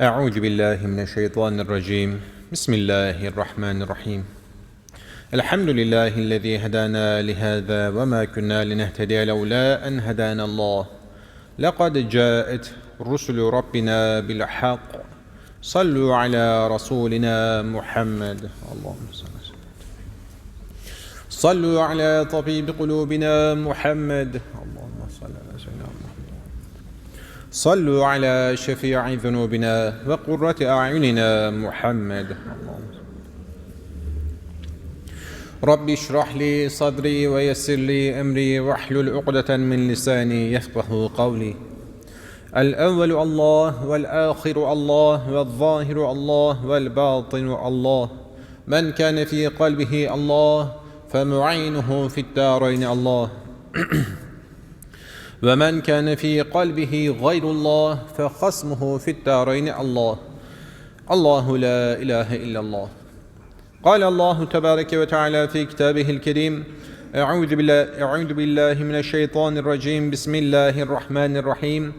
أعوذ بالله من الشيطان الرجيم. بسم الله الرحمن الرحيم. الحمد لله الذي هدانا لهذا وما كنا لنهتدي لولا أن هدانا الله. لقد جاءت رسل ربنا بالحق. صلوا على رسولنا محمد. اللهم صل صلوا على طبيب قلوبنا محمد. اللهم صل على سيدنا محمد صلوا على شفيع ذنوبنا وقرة أعيننا محمد. رب اشرح لي صدري ويسر لي أمري واحلل عقدة من لساني يفقه قولي. الأول الله والآخر الله والظاهر الله والباطن الله. من كان في قلبه الله فمعينه في الدارين الله. ومن كان في قلبه غير الله فخصمه في الدارين الله. الله لا إله إلا الله. قال الله تبارك وتعالى في كتابه الكريم أعوذ بالله, أعوذ بالله من الشيطان الرجيم. بسم الله الرحمن الرحيم.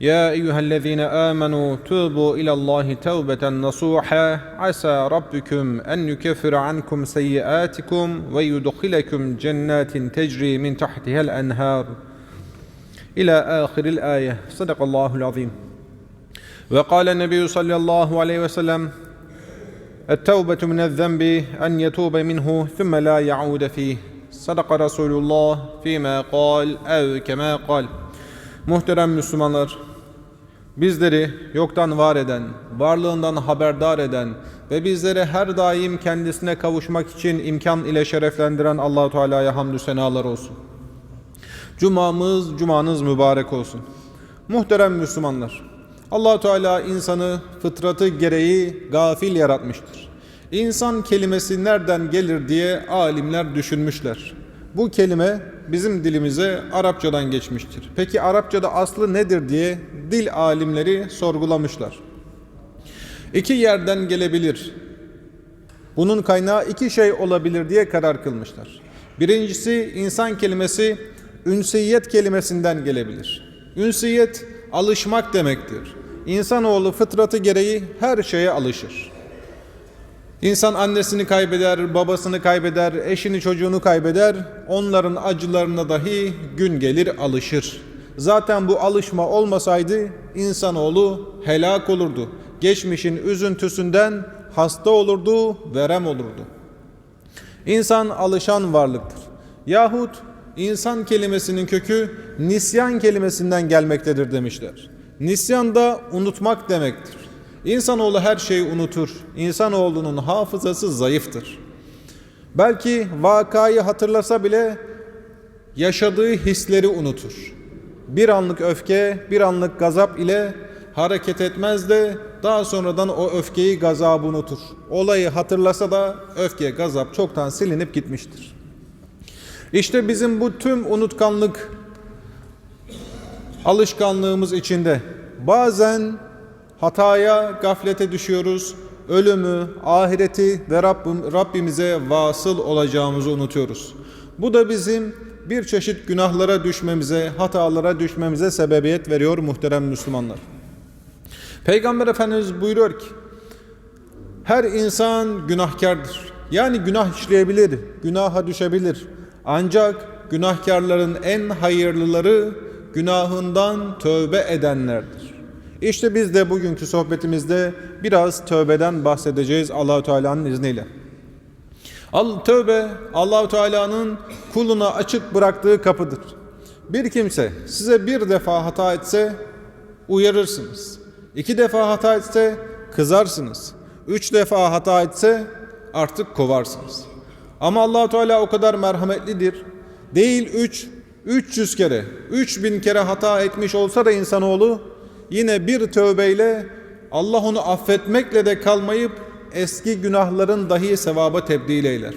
يا أيها الذين آمنوا توبوا إلى الله توبة نصوحا. عسى ربكم أن يكفر عنكم سيئاتكم ويدخلكم جنات تجري من تحتها الأنهار. إلى آخر الآية صدق الله العظيم وقال النبي صلى الله عليه وسلم التوبة من الذنب أن يتوب منه ثم لا يعود فيه صدق رسول الله فيما قال أو كما قال Muhterem Müslümanlar, bizleri yoktan var eden, varlığından haberdar eden ve bizleri her daim kendisine kavuşmak için imkan ile şereflendiren Allahu Teala'ya hamdü senalar olsun. Cumamız, cumanız mübarek olsun. Muhterem Müslümanlar, allah Teala insanı fıtratı gereği gafil yaratmıştır. İnsan kelimesi nereden gelir diye alimler düşünmüşler. Bu kelime bizim dilimize Arapçadan geçmiştir. Peki Arapçada aslı nedir diye dil alimleri sorgulamışlar. İki yerden gelebilir. Bunun kaynağı iki şey olabilir diye karar kılmışlar. Birincisi insan kelimesi ünsiyet kelimesinden gelebilir. Ünsiyet alışmak demektir. İnsanoğlu fıtratı gereği her şeye alışır. İnsan annesini kaybeder, babasını kaybeder, eşini çocuğunu kaybeder. Onların acılarına dahi gün gelir alışır. Zaten bu alışma olmasaydı insanoğlu helak olurdu. Geçmişin üzüntüsünden hasta olurdu, verem olurdu. İnsan alışan varlıktır. Yahut insan kelimesinin kökü nisyan kelimesinden gelmektedir demişler. Nisyan da unutmak demektir. İnsanoğlu her şeyi unutur. İnsanoğlunun hafızası zayıftır. Belki vakayı hatırlasa bile yaşadığı hisleri unutur. Bir anlık öfke, bir anlık gazap ile hareket etmez de daha sonradan o öfkeyi, gazabı unutur. Olayı hatırlasa da öfke, gazap çoktan silinip gitmiştir. İşte bizim bu tüm unutkanlık alışkanlığımız içinde bazen hataya, gaflete düşüyoruz. Ölümü, ahireti ve Rabbim, Rabbimize vasıl olacağımızı unutuyoruz. Bu da bizim bir çeşit günahlara düşmemize, hatalara düşmemize sebebiyet veriyor muhterem Müslümanlar. Peygamber Efendimiz buyuruyor ki, her insan günahkardır. Yani günah işleyebilir, günaha düşebilir. Ancak günahkarların en hayırlıları günahından tövbe edenlerdir. İşte biz de bugünkü sohbetimizde biraz tövbeden bahsedeceğiz Allahu Teala'nın izniyle. Al tövbe Allahu Teala'nın kuluna açık bıraktığı kapıdır. Bir kimse size bir defa hata etse uyarırsınız. İki defa hata etse kızarsınız. Üç defa hata etse artık kovarsınız. Ama Allahu Teala o kadar merhametlidir. Değil üç, 300 kere, 3000 kere hata etmiş olsa da insanoğlu yine bir tövbeyle Allah onu affetmekle de kalmayıp eski günahların dahi sevaba tebdil eyler.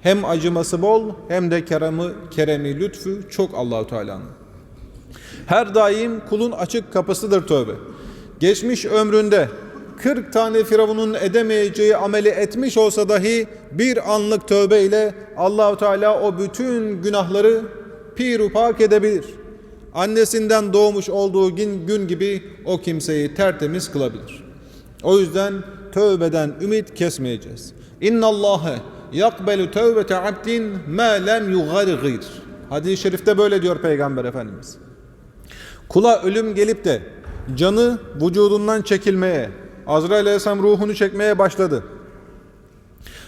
Hem acıması bol hem de keremi, keremi lütfü çok Allahu Teala'nın. Her daim kulun açık kapısıdır tövbe. Geçmiş ömründe 40 tane firavunun edemeyeceği ameli etmiş olsa dahi bir anlık tövbe ile Allahu Teala o bütün günahları pirupak edebilir. annesinden doğmuş olduğu gün, gün gibi o kimseyi tertemiz kılabilir. O yüzden tövbeden ümit kesmeyeceğiz. İnna Allahe yakbelu tövbete abdin ma lem yugargir. Hadis-i şerifte böyle diyor Peygamber Efendimiz. Kula ölüm gelip de canı vücudundan çekilmeye, Azrail Aleyhisselam ruhunu çekmeye başladı.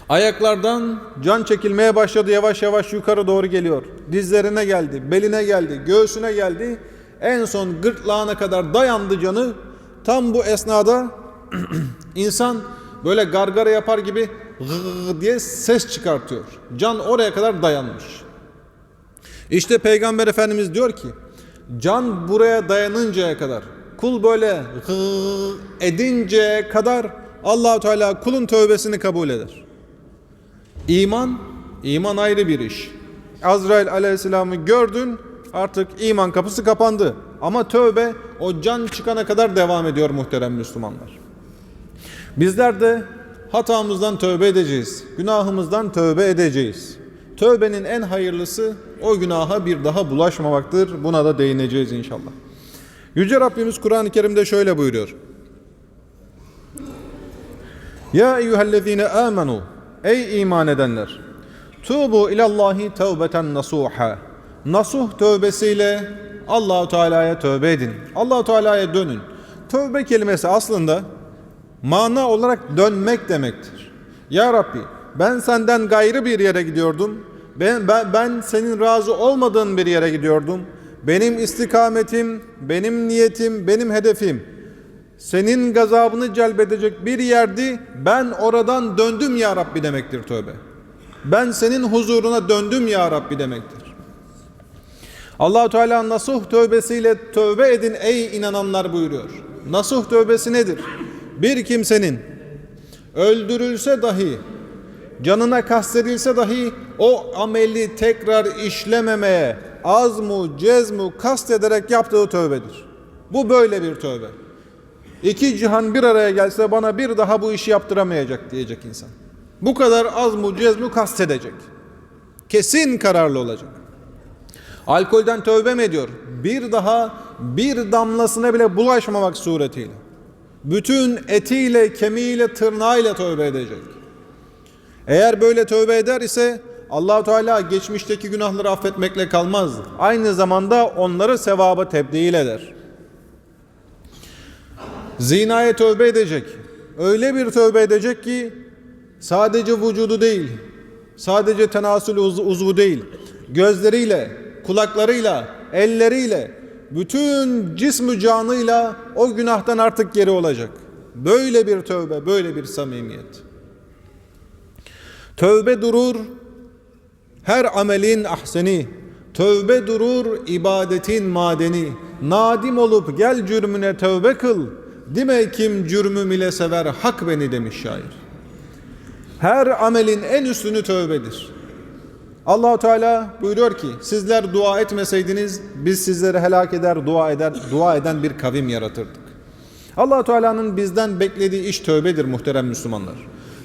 Ayaklardan can çekilmeye başladı yavaş yavaş yukarı doğru geliyor. Dizlerine geldi, beline geldi, göğsüne geldi. En son gırtlağına kadar dayandı canı. Tam bu esnada insan böyle gargara yapar gibi diye ses çıkartıyor. Can oraya kadar dayanmış. İşte Peygamber Efendimiz diyor ki can buraya dayanıncaya kadar kul böyle gıgı edinceye kadar Allahu Teala kulun tövbesini kabul eder. İman, iman ayrı bir iş. Azrail aleyhisselamı gördün, artık iman kapısı kapandı. Ama tövbe o can çıkana kadar devam ediyor muhterem Müslümanlar. Bizler de hatamızdan tövbe edeceğiz. Günahımızdan tövbe edeceğiz. Tövbenin en hayırlısı o günaha bir daha bulaşmamaktır. Buna da değineceğiz inşallah. Yüce Rabbimiz Kur'an-ı Kerim'de şöyle buyuruyor. Ya eyyühellezine amenu Ey iman edenler! Tubu ilallahi tevbeten nasuha. Nasuh tövbesiyle Allahu Teala'ya tövbe edin. Allahu Teala'ya dönün. Tövbe kelimesi aslında mana olarak dönmek demektir. Ya Rabbi ben senden gayrı bir yere gidiyordum. Ben, ben, ben senin razı olmadığın bir yere gidiyordum. Benim istikametim, benim niyetim, benim hedefim senin gazabını celbedecek bir yerdi. Ben oradan döndüm ya Rabbi demektir tövbe. Ben senin huzuruna döndüm ya Rabbi demektir. Allahu Teala nasuh tövbesiyle tövbe edin ey inananlar buyuruyor. Nasuh tövbesi nedir? Bir kimsenin öldürülse dahi canına kastedilse dahi o ameli tekrar işlememeye az mu cez mu kastederek yaptığı tövbedir. Bu böyle bir tövbe. İki cihan bir araya gelse bana bir daha bu işi yaptıramayacak diyecek insan. Bu kadar az mu cez mu kastedecek. Kesin kararlı olacak. Alkolden tövbe mi ediyor? Bir daha bir damlasına bile bulaşmamak suretiyle. Bütün etiyle, kemiğiyle, tırnağıyla tövbe edecek. Eğer böyle tövbe eder ise Allahu Teala geçmişteki günahları affetmekle kalmaz. Aynı zamanda onları sevaba tebdil eder. Zinaya tövbe edecek. Öyle bir tövbe edecek ki sadece vücudu değil, sadece tenasül uz uzvu değil, gözleriyle, kulaklarıyla, elleriyle, bütün cismü canıyla o günahtan artık geri olacak. Böyle bir tövbe, böyle bir samimiyet. Tövbe durur, her amelin ahseni, tövbe durur ibadetin madeni, nadim olup gel cürmüne tövbe kıl, Dime kim cürmüm ile sever hak beni demiş şair. Her amelin en üstünü tövbedir. Allahu Teala buyuruyor ki sizler dua etmeseydiniz biz sizleri helak eder, dua eder, dua eden bir kavim yaratırdık. Allahu Teala'nın bizden beklediği iş tövbedir muhterem Müslümanlar.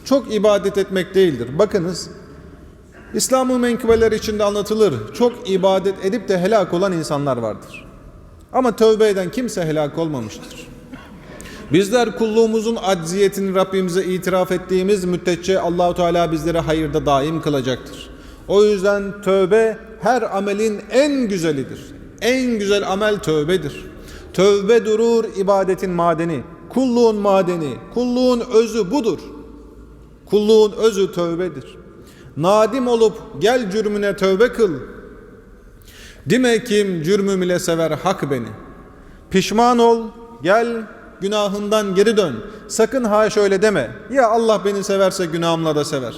Çok ibadet etmek değildir. Bakınız İslam'ın menkıbeleri içinde anlatılır. Çok ibadet edip de helak olan insanlar vardır. Ama tövbe eden kimse helak olmamıştır. Bizler kulluğumuzun acziyetini Rabbimize itiraf ettiğimiz müddetçe Allahu Teala bizleri hayırda daim kılacaktır. O yüzden tövbe her amelin en güzelidir. En güzel amel tövbedir. Tövbe durur ibadetin madeni, kulluğun madeni, kulluğun özü budur. Kulluğun özü tövbedir. Nadim olup gel cürmüne tövbe kıl. Dime kim cürmüm ile sever hak beni. Pişman ol, gel günahından geri dön. Sakın ha şöyle deme. Ya Allah beni severse günahımla da sever.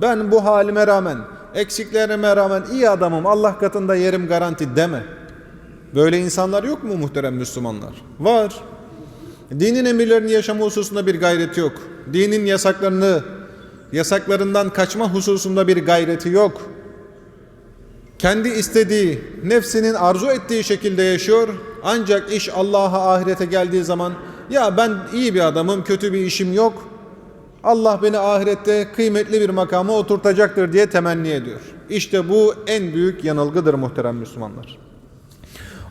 Ben bu halime rağmen, eksiklerime rağmen iyi adamım. Allah katında yerim garanti deme. Böyle insanlar yok mu muhterem Müslümanlar? Var. Dinin emirlerini yaşama hususunda bir gayreti yok. Dinin yasaklarını, yasaklarından kaçma hususunda bir gayreti yok. Kendi istediği, nefsinin arzu ettiği şekilde yaşıyor. Ancak iş Allah'a ahirete geldiği zaman ya ben iyi bir adamım, kötü bir işim yok. Allah beni ahirette kıymetli bir makama oturtacaktır diye temenni ediyor. İşte bu en büyük yanılgıdır muhterem Müslümanlar.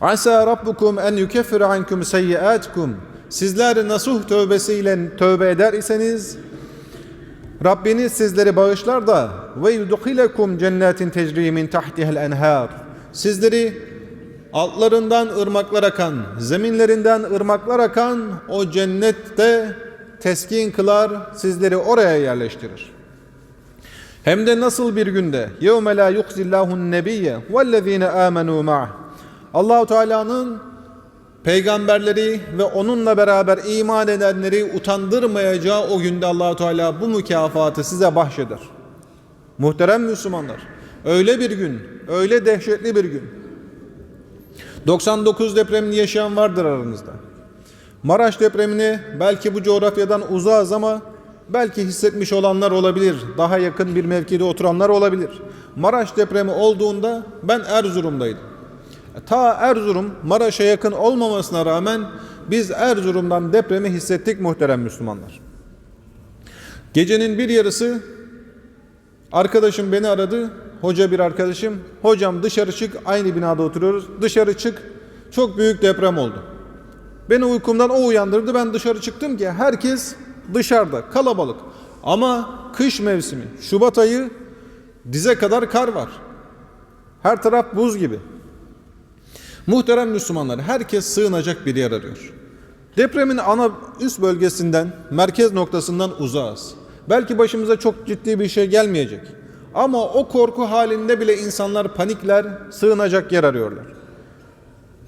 Asa rabbukum en yukeffir ankum seyyiatkum. Sizler nasuh tövbesiyle tövbe eder iseniz Rabbiniz sizleri bağışlar da ve yudkhilekum cennetin tecri min tahtiha'l enhar. Sizleri altlarından ırmaklar akan, zeminlerinden ırmaklar akan o cennette teskin kılar, sizleri oraya yerleştirir. Hem de nasıl bir günde yevme la yuhzillahu nebiyye vellezine amenu ma'ah. Allahu Teala'nın peygamberleri ve onunla beraber iman edenleri utandırmayacağı o günde Allahu Teala bu mükafatı size bahşeder. Muhterem Müslümanlar, öyle bir gün, öyle dehşetli bir gün. 99 depremini yaşayan vardır aranızda. Maraş depremini belki bu coğrafyadan uzağız ama belki hissetmiş olanlar olabilir. Daha yakın bir mevkide oturanlar olabilir. Maraş depremi olduğunda ben Erzurum'daydım. Ta Erzurum Maraş'a yakın olmamasına rağmen biz Erzurum'dan depremi hissettik muhterem Müslümanlar. Gecenin bir yarısı arkadaşım beni aradı. Hoca bir arkadaşım. Hocam dışarı çık. Aynı binada oturuyoruz. Dışarı çık. Çok büyük deprem oldu. Beni uykumdan o uyandırdı. Ben dışarı çıktım ki herkes dışarıda kalabalık. Ama kış mevsimi. Şubat ayı dize kadar kar var. Her taraf buz gibi. Muhterem Müslümanlar herkes sığınacak bir yer arıyor. Depremin ana üst bölgesinden, merkez noktasından uzağız. Belki başımıza çok ciddi bir şey gelmeyecek. Ama o korku halinde bile insanlar panikler, sığınacak yer arıyorlar.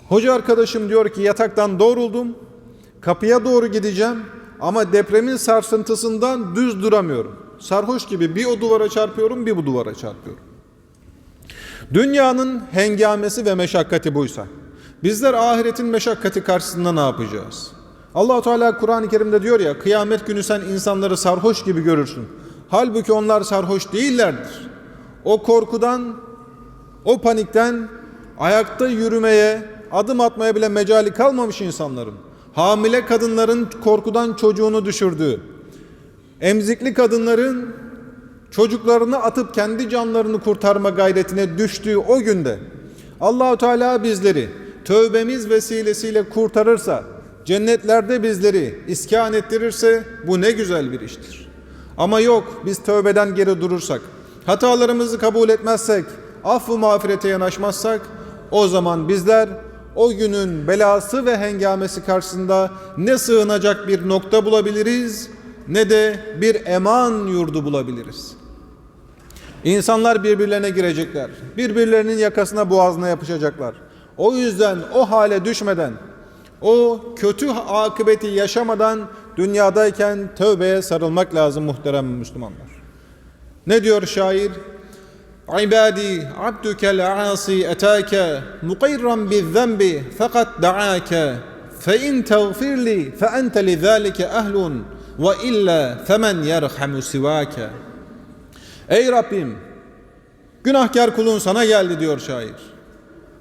Hoca arkadaşım diyor ki yataktan doğruldum, kapıya doğru gideceğim ama depremin sarsıntısından düz duramıyorum. Sarhoş gibi bir o duvara çarpıyorum, bir bu duvara çarpıyorum. Dünyanın hengamesi ve meşakkati buysa, bizler ahiretin meşakkati karşısında ne yapacağız? allah Teala Kur'an-ı Kerim'de diyor ya, kıyamet günü sen insanları sarhoş gibi görürsün. Halbuki onlar sarhoş değillerdir. O korkudan, o panikten ayakta yürümeye, adım atmaya bile mecali kalmamış insanların. Hamile kadınların korkudan çocuğunu düşürdüğü, emzikli kadınların çocuklarını atıp kendi canlarını kurtarma gayretine düştüğü o günde Allahu Teala bizleri tövbemiz vesilesiyle kurtarırsa, cennetlerde bizleri iskan ettirirse bu ne güzel bir iştir. Ama yok biz tövbeden geri durursak, hatalarımızı kabul etmezsek, affı mağfirete yanaşmazsak o zaman bizler o günün belası ve hengamesi karşısında ne sığınacak bir nokta bulabiliriz ne de bir eman yurdu bulabiliriz. İnsanlar birbirlerine girecekler. Birbirlerinin yakasına boğazına yapışacaklar. O yüzden o hale düşmeden, o kötü akıbeti yaşamadan dünyadayken tövbeye sarılmak lazım muhterem Müslümanlar. Ne diyor şair? İbadi abdukel asi etake mukayran bizzenbi fakat da'ake fe in tağfirli fe ente lizalike ehlun ve illa femen yerhamu sivake. Ey Rabbim günahkar kulun sana geldi diyor şair.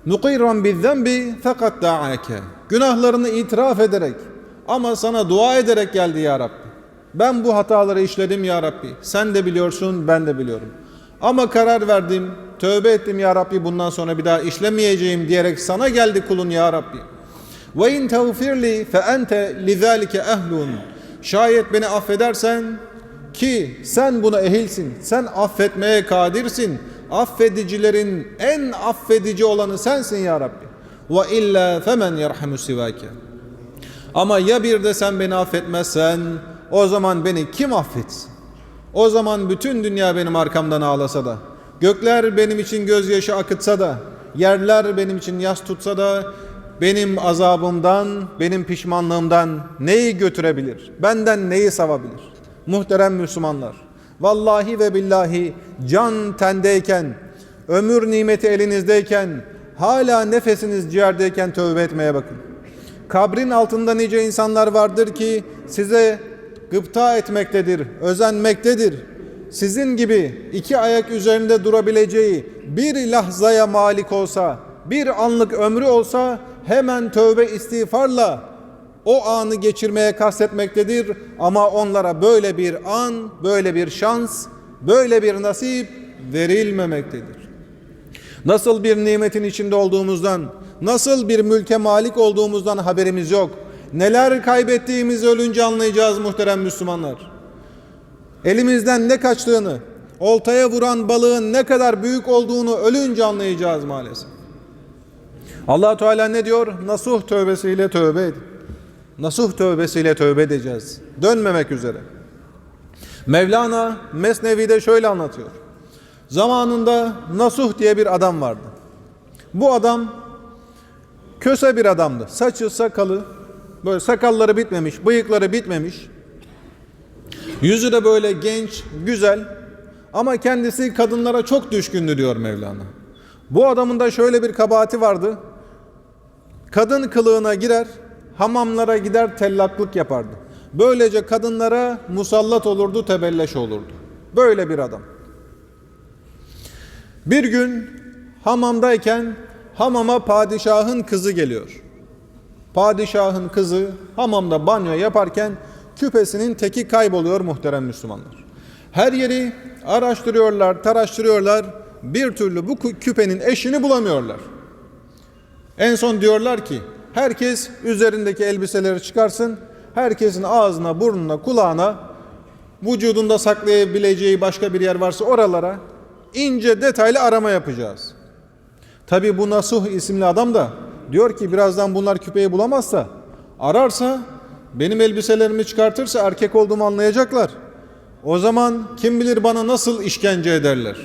Nukirran bizzenbi fakat da'ake. Günahlarını itiraf ederek ama sana dua ederek geldi ya Rabbi. Ben bu hataları işledim ya Rabbi. Sen de biliyorsun, ben de biliyorum. Ama karar verdim, tövbe ettim ya Rabbi bundan sonra bir daha işlemeyeceğim diyerek sana geldi kulun ya Rabbi. Ve in tevfirli fe ente lizalike ehlun. Şayet beni affedersen ki sen buna ehilsin. Sen affetmeye kadirsin. Affedicilerin en affedici olanı sensin ya Rabbi. Ve illa femen yerhamu sivake. Ama ya bir de sen beni affetmezsen o zaman beni kim affetsin? O zaman bütün dünya benim arkamdan ağlasa da, gökler benim için gözyaşı akıtsa da, yerler benim için yas tutsa da, benim azabımdan, benim pişmanlığımdan neyi götürebilir? Benden neyi savabilir? Muhterem Müslümanlar, vallahi ve billahi can tendeyken, ömür nimeti elinizdeyken, hala nefesiniz ciğerdeyken tövbe etmeye bakın. Kabrin altında nice insanlar vardır ki size gıpta etmektedir, özenmektedir. Sizin gibi iki ayak üzerinde durabileceği bir lahzaya malik olsa, bir anlık ömrü olsa hemen tövbe istiğfarla o anı geçirmeye kastetmektedir. Ama onlara böyle bir an, böyle bir şans, böyle bir nasip verilmemektedir. Nasıl bir nimetin içinde olduğumuzdan, nasıl bir mülke malik olduğumuzdan haberimiz yok. Neler kaybettiğimizi ölünce anlayacağız muhterem Müslümanlar. Elimizden ne kaçtığını, oltaya vuran balığın ne kadar büyük olduğunu ölünce anlayacağız maalesef. Allah Teala ne diyor? Nasuh tövbesiyle tövbe edin. Nasuh tövbesiyle tövbe edeceğiz. Dönmemek üzere. Mevlana Mesnevi'de şöyle anlatıyor. Zamanında Nasuh diye bir adam vardı. Bu adam köse bir adamdı. Saçı sakalı böyle sakalları bitmemiş, bıyıkları bitmemiş. Yüzü de böyle genç, güzel ama kendisi kadınlara çok düşkündü diyor Mevlana. Bu adamın da şöyle bir kabahati vardı. Kadın kılığına girer, hamamlara gider tellaklık yapardı. Böylece kadınlara musallat olurdu, tebelleş olurdu. Böyle bir adam. Bir gün hamamdayken hamama padişahın kızı geliyor. Padişahın kızı hamamda banyo yaparken küpesinin teki kayboluyor muhterem Müslümanlar. Her yeri araştırıyorlar, taraştırıyorlar. Bir türlü bu küpenin eşini bulamıyorlar. En son diyorlar ki herkes üzerindeki elbiseleri çıkarsın. Herkesin ağzına, burnuna, kulağına, vücudunda saklayabileceği başka bir yer varsa oralara ince detaylı arama yapacağız. Tabi bu Nasuh isimli adam da diyor ki birazdan bunlar küpeyi bulamazsa ararsa benim elbiselerimi çıkartırsa erkek olduğumu anlayacaklar. O zaman kim bilir bana nasıl işkence ederler.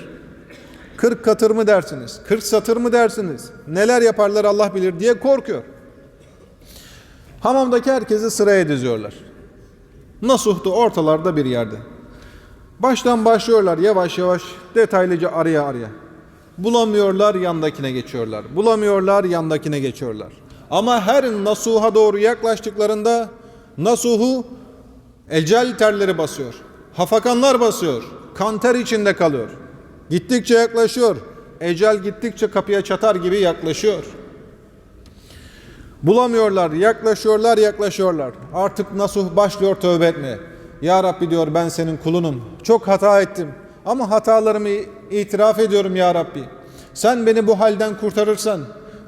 40 katır mı dersiniz? 40 satır mı dersiniz? Neler yaparlar Allah bilir diye korkuyor. Hamamdaki herkesi sıraya diziyorlar. Nasuh da ortalarda bir yerde. Baştan başlıyorlar yavaş yavaş detaylıca araya araya. Bulamıyorlar yandakine geçiyorlar. Bulamıyorlar yandakine geçiyorlar. Ama her Nasuh'a doğru yaklaştıklarında Nasuh'u ecel terleri basıyor. Hafakanlar basıyor. Kanter içinde kalıyor. Gittikçe yaklaşıyor. Ecel gittikçe kapıya çatar gibi yaklaşıyor. Bulamıyorlar, yaklaşıyorlar, yaklaşıyorlar. Artık Nasuh başlıyor tövbe etmeye. Ya Rabbi diyor ben senin kulunum. Çok hata ettim. Ama hatalarımı itiraf ediyorum ya Rabbi. Sen beni bu halden kurtarırsan,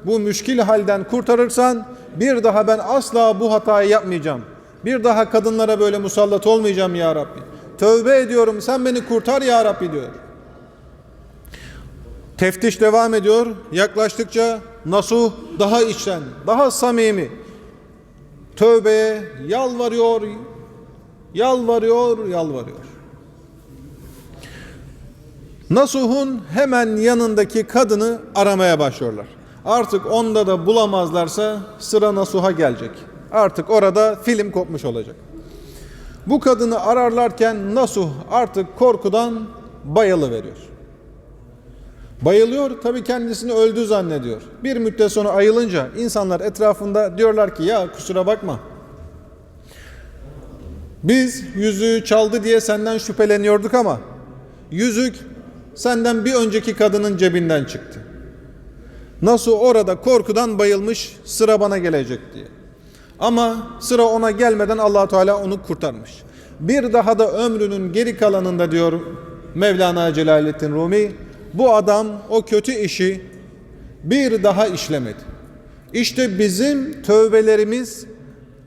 bu müşkil halden kurtarırsan bir daha ben asla bu hatayı yapmayacağım. Bir daha kadınlara böyle musallat olmayacağım ya Rabbi. Tövbe ediyorum sen beni kurtar ya Rabbi diyor. Teftiş devam ediyor. Yaklaştıkça Nasuh daha içten, daha samimi tövbeye yalvarıyor, yalvarıyor, yalvarıyor. Nasuh'un hemen yanındaki kadını aramaya başlıyorlar. Artık onda da bulamazlarsa sıra Nasuh'a gelecek. Artık orada film kopmuş olacak. Bu kadını ararlarken Nasuh artık korkudan bayılı veriyor. Bayılıyor tabii kendisini öldü zannediyor. Bir müddet sonra ayılınca insanlar etrafında diyorlar ki ya kusura bakma. Biz yüzüğü çaldı diye senden şüpheleniyorduk ama yüzük senden bir önceki kadının cebinden çıktı. Nasıl orada korkudan bayılmış sıra bana gelecek diye. Ama sıra ona gelmeden allah Teala onu kurtarmış. Bir daha da ömrünün geri kalanında diyor Mevlana Celaleddin Rumi bu adam o kötü işi bir daha işlemedi. İşte bizim tövbelerimiz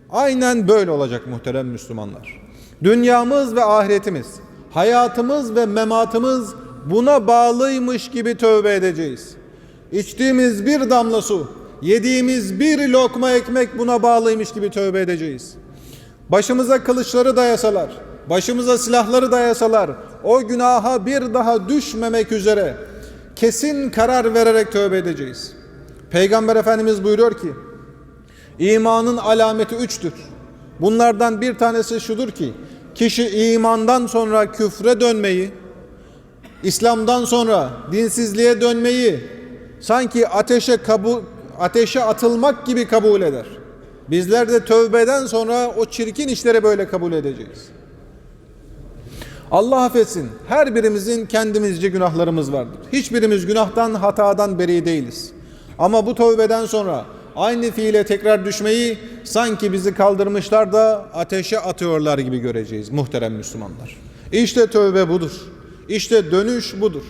aynen böyle olacak muhterem Müslümanlar. Dünyamız ve ahiretimiz, hayatımız ve mematımız buna bağlıymış gibi tövbe edeceğiz. İçtiğimiz bir damla su, yediğimiz bir lokma ekmek buna bağlıymış gibi tövbe edeceğiz. Başımıza kılıçları dayasalar, başımıza silahları dayasalar, o günaha bir daha düşmemek üzere kesin karar vererek tövbe edeceğiz. Peygamber Efendimiz buyuruyor ki, imanın alameti üçtür. Bunlardan bir tanesi şudur ki, kişi imandan sonra küfre dönmeyi, İslam'dan sonra dinsizliğe dönmeyi sanki ateşe kabul ateşe atılmak gibi kabul eder. Bizler de tövbeden sonra o çirkin işleri böyle kabul edeceğiz. Allah affetsin. Her birimizin kendimizce günahlarımız vardır. Hiçbirimiz günahtan, hatadan beri değiliz. Ama bu tövbeden sonra aynı fiile tekrar düşmeyi sanki bizi kaldırmışlar da ateşe atıyorlar gibi göreceğiz muhterem Müslümanlar. İşte tövbe budur. İşte dönüş budur.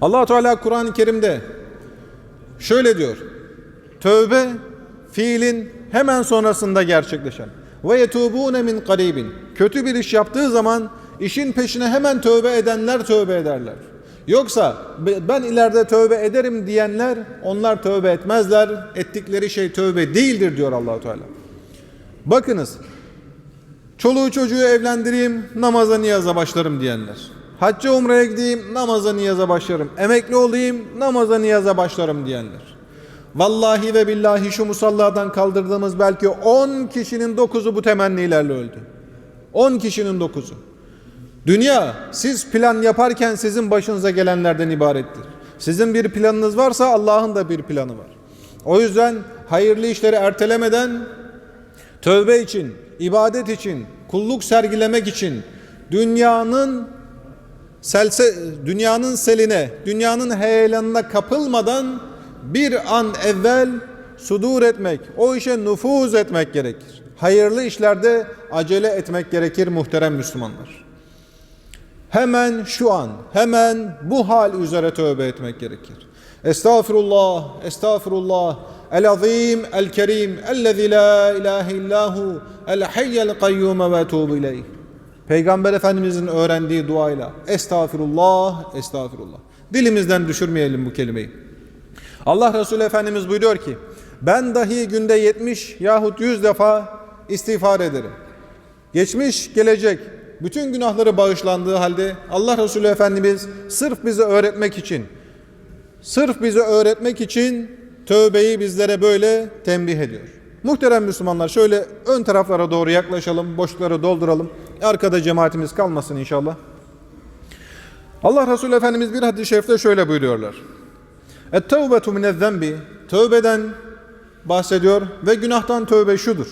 Allah Teala Kur'an-ı Kerim'de şöyle diyor. Tövbe fiilin hemen sonrasında gerçekleşen. Ve yetubune min karibin. Kötü bir iş yaptığı zaman işin peşine hemen tövbe edenler tövbe ederler. Yoksa "Be- ben ileride tövbe ederim diyenler onlar tövbe etmezler. Ettikleri şey tövbe değildir diyor Allahu Teala. Bakınız Çoluğu çocuğu evlendireyim, namaza niyaza başlarım diyenler. Hacca umreye gideyim, namaza niyaza başlarım. Emekli olayım, namaza niyaza başlarım diyenler. Vallahi ve billahi şu musalladan kaldırdığımız belki 10 kişinin 9'u bu temennilerle öldü. 10 kişinin 9'u. Dünya siz plan yaparken sizin başınıza gelenlerden ibarettir. Sizin bir planınız varsa Allah'ın da bir planı var. O yüzden hayırlı işleri ertelemeden tövbe için, ibadet için, kulluk sergilemek için dünyanın selse, dünyanın seline, dünyanın heyelanına kapılmadan bir an evvel sudur etmek, o işe nüfuz etmek gerekir. Hayırlı işlerde acele etmek gerekir muhterem Müslümanlar. Hemen şu an, hemen bu hal üzere tövbe etmek gerekir. Estağfirullah, estağfirullah. El azim, el kerim, ellezî la ilahe illahu, el hayyel kayyum ve etûbü ileyh. Peygamber Efendimizin öğrendiği duayla estağfirullah, estağfirullah. Dilimizden düşürmeyelim bu kelimeyi. Allah Resulü Efendimiz buyuruyor ki ben dahi günde 70 yahut 100 defa istiğfar ederim. Geçmiş, gelecek bütün günahları bağışlandığı halde Allah Resulü Efendimiz sırf bize öğretmek için sırf bize öğretmek için tövbeyi bizlere böyle tembih ediyor. Muhterem Müslümanlar şöyle ön taraflara doğru yaklaşalım, boşlukları dolduralım. Arkada cemaatimiz kalmasın inşallah. Allah Resulü Efendimiz bir hadis-i şerifte şöyle buyuruyorlar. Et-tevbetu minez-zenbi Tövbeden bahsediyor ve günahtan tövbe şudur.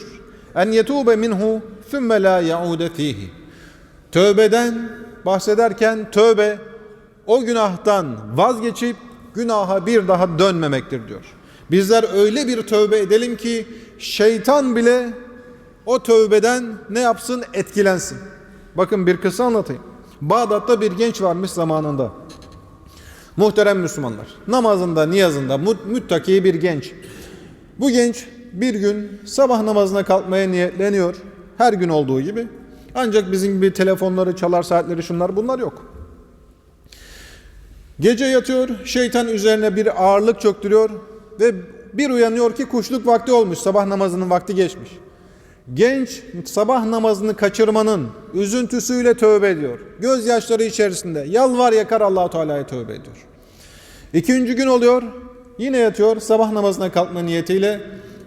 En yetube minhu thumme la yaude fihi. Tövbeden bahsederken tövbe o günahtan vazgeçip günaha bir daha dönmemektir diyor. Bizler öyle bir tövbe edelim ki şeytan bile o tövbeden ne yapsın etkilensin. Bakın bir kısa anlatayım. Bağdat'ta bir genç varmış zamanında. Muhterem Müslümanlar. Namazında, niyazında müttaki bir genç. Bu genç bir gün sabah namazına kalkmaya niyetleniyor. Her gün olduğu gibi. Ancak bizim gibi telefonları, çalar saatleri şunlar bunlar yok. Gece yatıyor, şeytan üzerine bir ağırlık çöktürüyor ve bir uyanıyor ki kuşluk vakti olmuş, sabah namazının vakti geçmiş. Genç sabah namazını kaçırmanın üzüntüsüyle tövbe ediyor. Gözyaşları içerisinde yalvar yakar Allahu Teala'ya tövbe ediyor. İkinci gün oluyor. Yine yatıyor sabah namazına kalkma niyetiyle.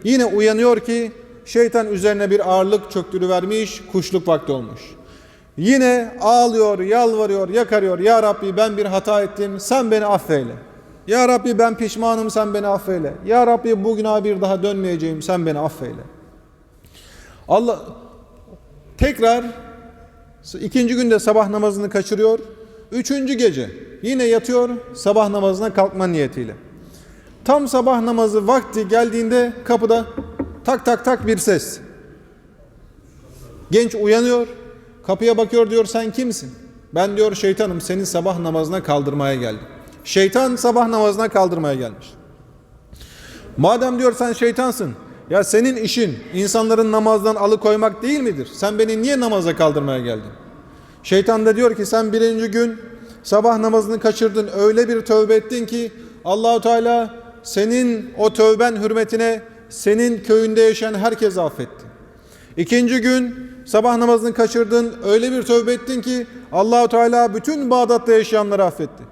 Yine uyanıyor ki şeytan üzerine bir ağırlık çöktürüvermiş, kuşluk vakti olmuş. Yine ağlıyor, yalvarıyor, yakarıyor. Ya Rabbi ben bir hata ettim, sen beni affeyle. Ya Rabbi ben pişmanım, sen beni affeyle. Ya Rabbi bu günaha bir daha dönmeyeceğim, sen beni affeyle. Allah tekrar ikinci günde sabah namazını kaçırıyor. Üçüncü gece yine yatıyor sabah namazına kalkma niyetiyle. Tam sabah namazı vakti geldiğinde kapıda tak tak tak bir ses. Genç uyanıyor. Kapıya bakıyor diyor sen kimsin? Ben diyor şeytanım seni sabah namazına kaldırmaya geldim. Şeytan sabah namazına kaldırmaya gelmiş. Madem diyor sen şeytansın. Ya senin işin insanların namazdan alıkoymak değil midir? Sen beni niye namaza kaldırmaya geldin? Şeytan da diyor ki sen birinci gün sabah namazını kaçırdın. Öyle bir tövbe ettin ki Allahu Teala senin o tövben hürmetine senin köyünde yaşayan herkesi affetti. İkinci gün sabah namazını kaçırdın. Öyle bir tövbe ettin ki Allahu Teala bütün Bağdat'ta yaşayanları affetti.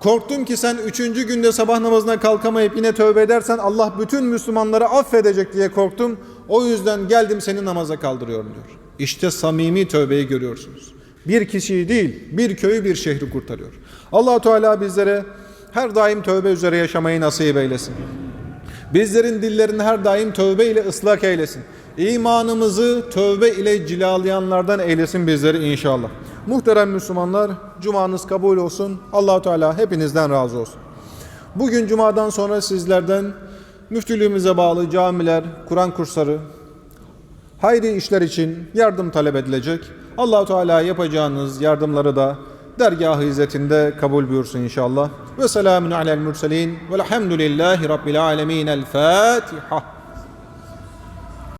Korktum ki sen üçüncü günde sabah namazına kalkamayıp yine tövbe edersen Allah bütün Müslümanları affedecek diye korktum. O yüzden geldim seni namaza kaldırıyorum diyor. İşte samimi tövbeyi görüyorsunuz. Bir kişiyi değil, bir köyü, bir şehri kurtarıyor. allah Teala bizlere her daim tövbe üzere yaşamayı nasip eylesin. Bizlerin dillerini her daim tövbe ile ıslak eylesin. İmanımızı tövbe ile cilalayanlardan eylesin bizleri inşallah. Muhterem Müslümanlar, cumanız kabul olsun. Allahu Teala hepinizden razı olsun. Bugün cumadan sonra sizlerden müftülüğümüze bağlı camiler, Kur'an kursları, hayri işler için yardım talep edilecek. Allahu Teala yapacağınız yardımları da dergahı izzetinde kabul buyursun inşallah. Ve selamun alel murselin velhamdülillahi rabbil alemin. El Fatiha.